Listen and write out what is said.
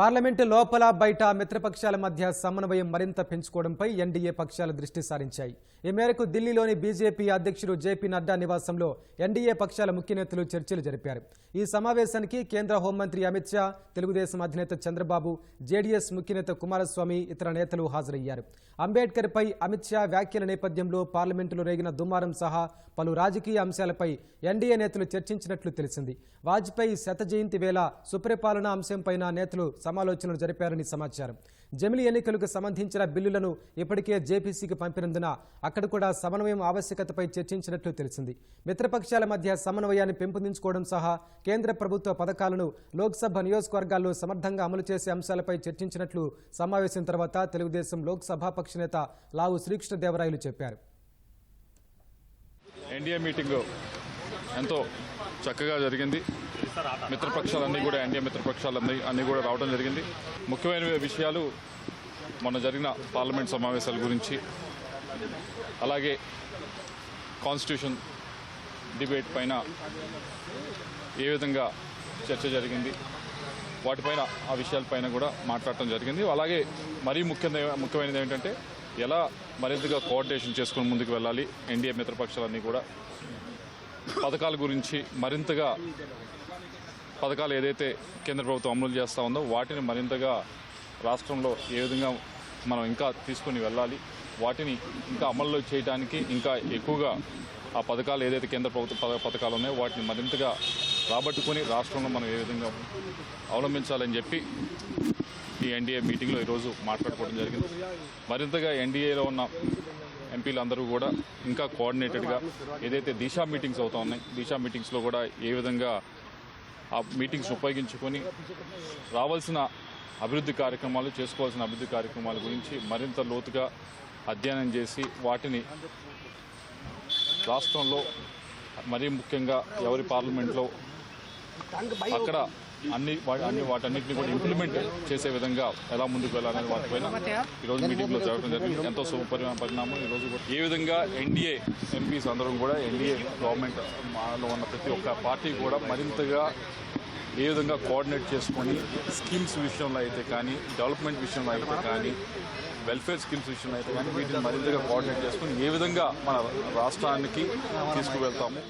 Parliament లోపల బయట మిత్రపక్షాల మధ్య సమన్వయం మరింత పెంచుకోవడంపై ఎన్డీఏ పక్షాలు దృష్టి సారించాయి. ఈ మేరకు ఢిల్లీలోని బీజేపీ అధ్యక్షుడు జేపీ నడ్డా నివాసంలో ఎన్డీఏ పక్షాల ముఖ్య నేతలు చర్చలు జరిపారు. ఈ సమావేశానికి కేంద్ర హోంమంత్రి అమిత్ షా తెలుగుదేశం అధినేత చంద్రబాబు జేడీఎస్ ముఖ్య నేత కుమారస్వామి ఇతర నేతలు హాజరయ్యారు. అంబేద్కర్పై అమిత్ షా వ్యాఖ్యల నేపథ్యంలో పార్లమెంటులో రేగిన దుమారం సహా పలు రాజకీయ అంశాలపై ఎన్డీఏ నేతలు చర్చించినట్లు తెలిసింది. వాజ్పేయి శత జయంతి వేళ సుపరిపాలన అంశంపైన నేతలు సమాలోచనలు జరిపారని సమాచారం. జమిలి ఎన్నికలకు సంబంధించిన బిల్లులను ఇప్పటికే జేపీసీకి పంపినందున అక్కడ కూడా సమన్వయం ఆవశ్యకతపై చర్చించినట్లు తెలిసింది. మిత్రపక్షాల మధ్య సమన్వయాన్ని పెంపొందించుకోవడం సహా కేంద్ర ప్రభుత్వ పథకాలను లోక్సభ నియోజకవర్గాల్లో సమర్థంగా అమలు చేసే అంశాలపై చర్చించినట్లు సమావేశం తర్వాత తెలుగుదేశం లోక్సభాపక్ష నేత లావు శ్రీకృష్ణదేవరాయలు చెప్పారు. ఎన్డీఏ మీటింగ్ ఎంతో చక్కగా జరిగింది. మిత్రపక్షాలన్నీ కూడా ఎన్డీఏ మిత్రపక్షాలన్నీ అన్నీ కూడా రావడం జరిగింది. ముఖ్యమైన విషయాలు మొన్న జరిగిన పార్లమెంట్ సమావేశాల గురించి అలాగే కాన్స్టిట్యూషన్ డిబేట్ పైన ఏ విధంగా చర్చ జరిగింది వాటిపైన ఆ విషయాలపైన కూడా మాట్లాడటం జరిగింది. అలాగే మరీ ముఖ్యమైన ముఖ్యమైనది ఏంటంటే ఎలా మరింతగా కోఆర్డినేషన్ చేసుకుని ముందుకు వెళ్ళాలి ఎన్డీఏ మిత్రపక్షాలన్నీ కూడా. పథకాల గురించి మరింతగా పథకాలు ఏదైతే కేంద్ర ప్రభుత్వం అమలు చేస్తూ ఉందో వాటిని మరింతగా రాష్ట్రంలో ఏ విధంగా మనం ఇంకా తీసుకుని వెళ్ళాలి వాటిని ఇంకా అమల్లో చేయడానికి ఇంకా ఎక్కువగా ఆ పథకాలు ఏదైతే కేంద్ర ప్రభుత్వ పథకాలు ఉన్నాయో వాటిని మరింతగా రాబట్టుకొని రాష్ట్రంలో మనం ఏ విధంగా అవలంబించాలని చెప్పి ఈ ఎన్డీఏ మీటింగ్లో ఈరోజు మాట్లాడుకోవడం జరిగింది. మరింతగా ఎన్డీఏలో ఉన్న ఎంపీలు అందరూ కూడా ఇంకా కోఆర్డినేటెడ్గా ఏదైతే దిశా మీటింగ్స్ అవుతా ఉన్నాయి దిశా మీటింగ్స్లో కూడా ఏ విధంగా ఆ మీటింగ్స్ ఉపయోగించుకొని రావాల్సిన అభివృద్ధి కార్యక్రమాలు చేసుకోవాల్సిన అభివృద్ధి కార్యక్రమాల గురించి మరింత లోతుగా అధ్యయనం చేసి వాటిని రాష్ట్రంలో మరీ ముఖ్యంగా ఎవరి పార్లమెంట్లో అక్కడ అన్ని వా- అన్ని వాటన్నిటిని కూడా ఇంప్లిమెంట్ చేసే విధంగా ఎలా ముందుకు వెళ్ళాలనే వాటిపైన ఈరోజు మీటింగ్లో జరగడం జరిగింది. ఎంతో శుభ పరిణామం. ఈరోజు కూడా ఏ విధంగా ఎన్డీఏ ఎంపీస్ అందరం కూడా ఎన్డీఏ గవర్నమెంట్లో ఉన్న ప్రతి ఒక్క పార్టీ కూడా మరింతగా ఏ విధంగా కోఆర్డినేట్ చేసుకొని స్కీమ్స్ విషయంలో అయితే కానీ డెవలప్మెంట్ విషయంలో అయితే కానీ వెల్ఫేర్ స్కీమ్స్ విషయంలో అయితే కానీ వీటిని మరింతగా కోఆర్డినేట్ చేసుకుని ఏ విధంగా మన రాష్ట్రానికి తీసుకువెళ్తాము.